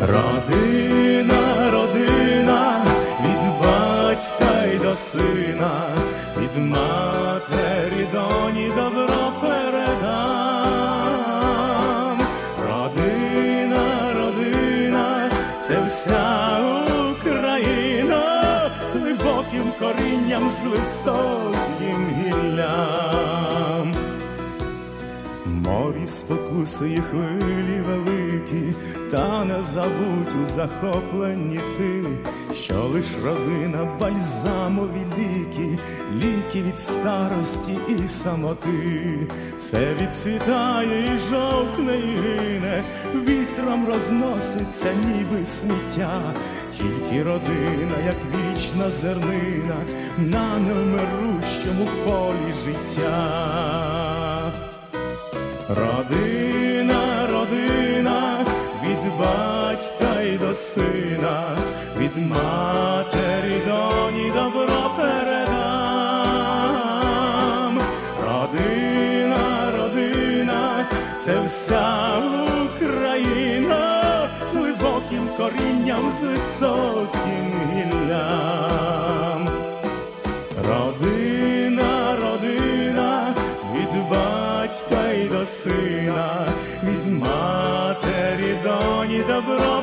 Родина, родина, від батька й до сина, від матері спокуси хвилі великі, та не забудь у захопленні ти, що лиш родина бальзамові ліки, ліки від старості і самоти, все відцвітає і жовкне і гине, вітром розноситься, ніби сміття, тільки родина, як вічна зернина, на невмирущому полі життя. Родина, це вся Україна з глибоким корінням, з високим гіллям. Родина, родина, від батька й до сина, від матері доні добро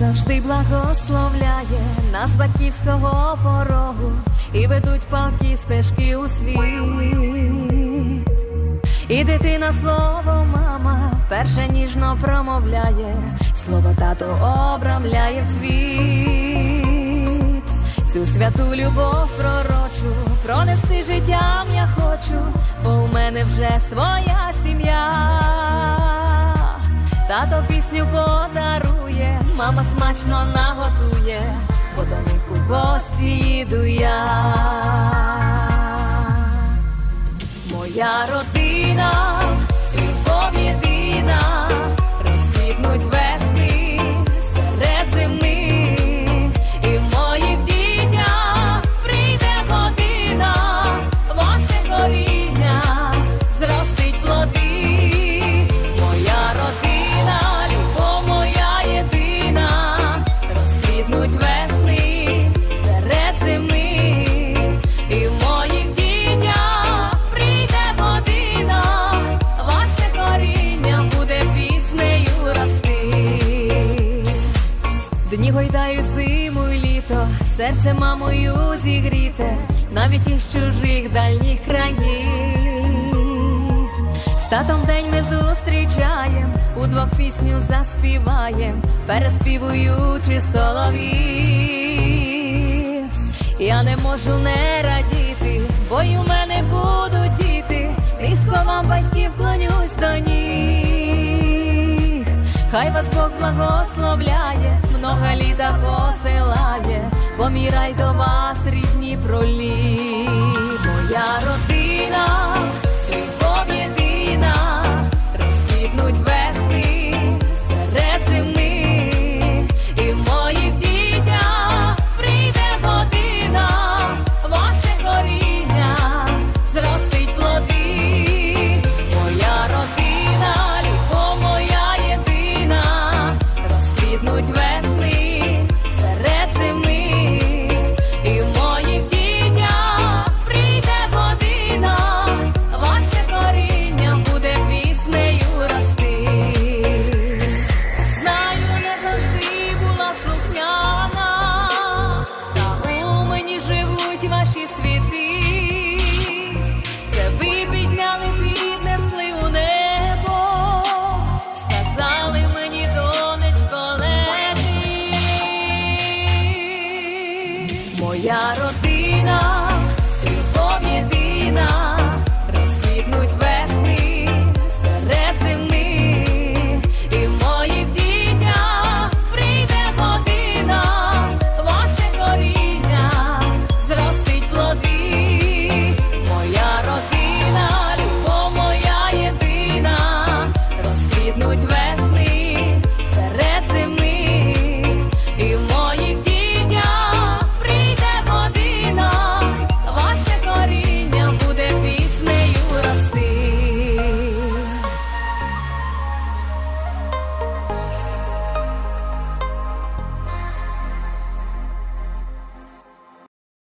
Завжди благословляє нас батьківського порогу і ведуть палки стежки у світ. І дитина слово мама вперше ніжно промовляє, слово тато обрамляє цвіт. Цю святу любов пророчу, пронести життям я хочу, бо у мене вже своя сім'я. Тато пісню подарує, мама смачно наготує, бо до них у гості їду я. Моя родина, серце мамою зігріте, навіть із чужих дальніх країв. З татом день ми зустрічаєм, удвох пісню заспіваєм, переспівуючи соловів. Я не можу не радіти, бо й у мене будуть діти, низько вам батьків клонюсь до ніг. Хай вас Бог благословляє, много літа посилає, помірай до вас рідні пролі, Моя родина,